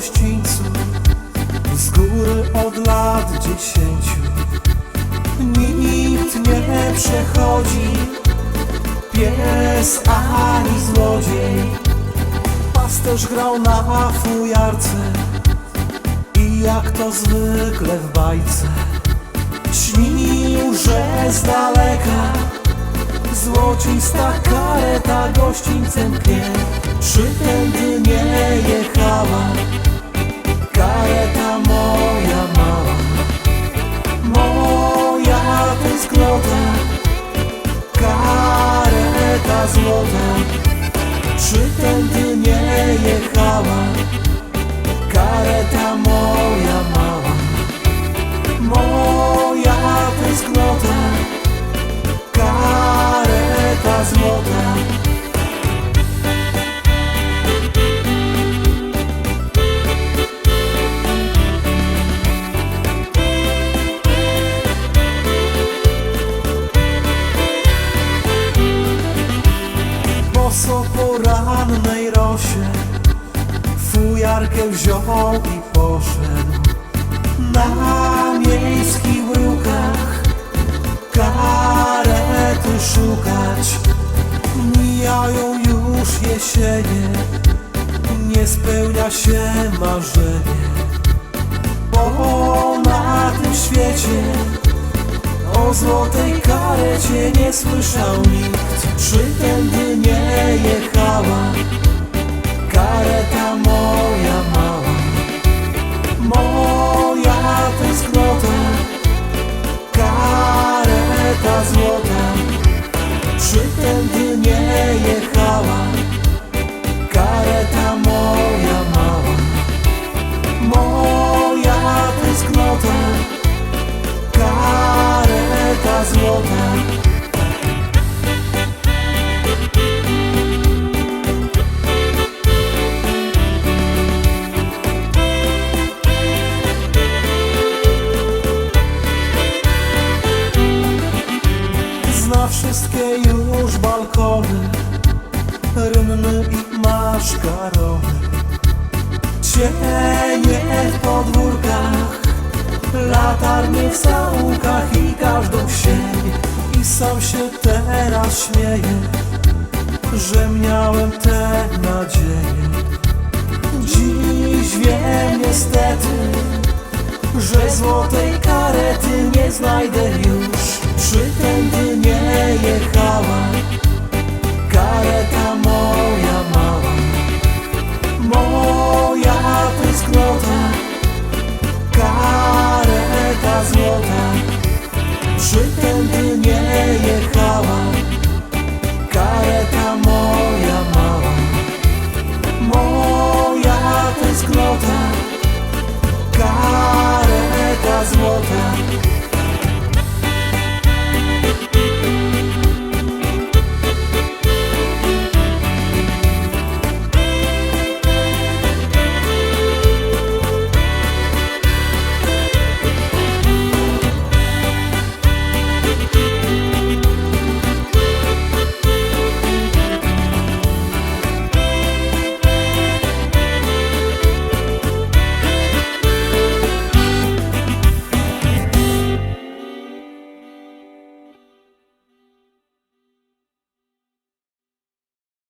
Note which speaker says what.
Speaker 1: przy gościńcu Z góry od lat dziesięciu. Nikt nie przechodzi Pies ani złodziej. Pasterz grał na fujarce I jak to zwykle w bajce. Śnił, że z daleka Złocista kareta gościńcem pnie nie Kareta złota Boso po rannej rosie Fujarkę wziął i poszedł. Na miejskich brukach Karety szukać. Mijają już jesienie Nie spełnia się marzenie. Bo na tym świecie o złotej karecie nie słyszał nikt. Przytędy nie jechała. Kareta moja mała. Moja tęsknota Kareta złota. Przytędy nie jechała balkony Rynny i maszkarony Cienie w podwórkach Latarnie w zaułkach i każdą sień. I sam się teraz śmieję Że miałem te nadzieje. Dziś wiem niestety Że złotej karety Złota Przytędy nie jechała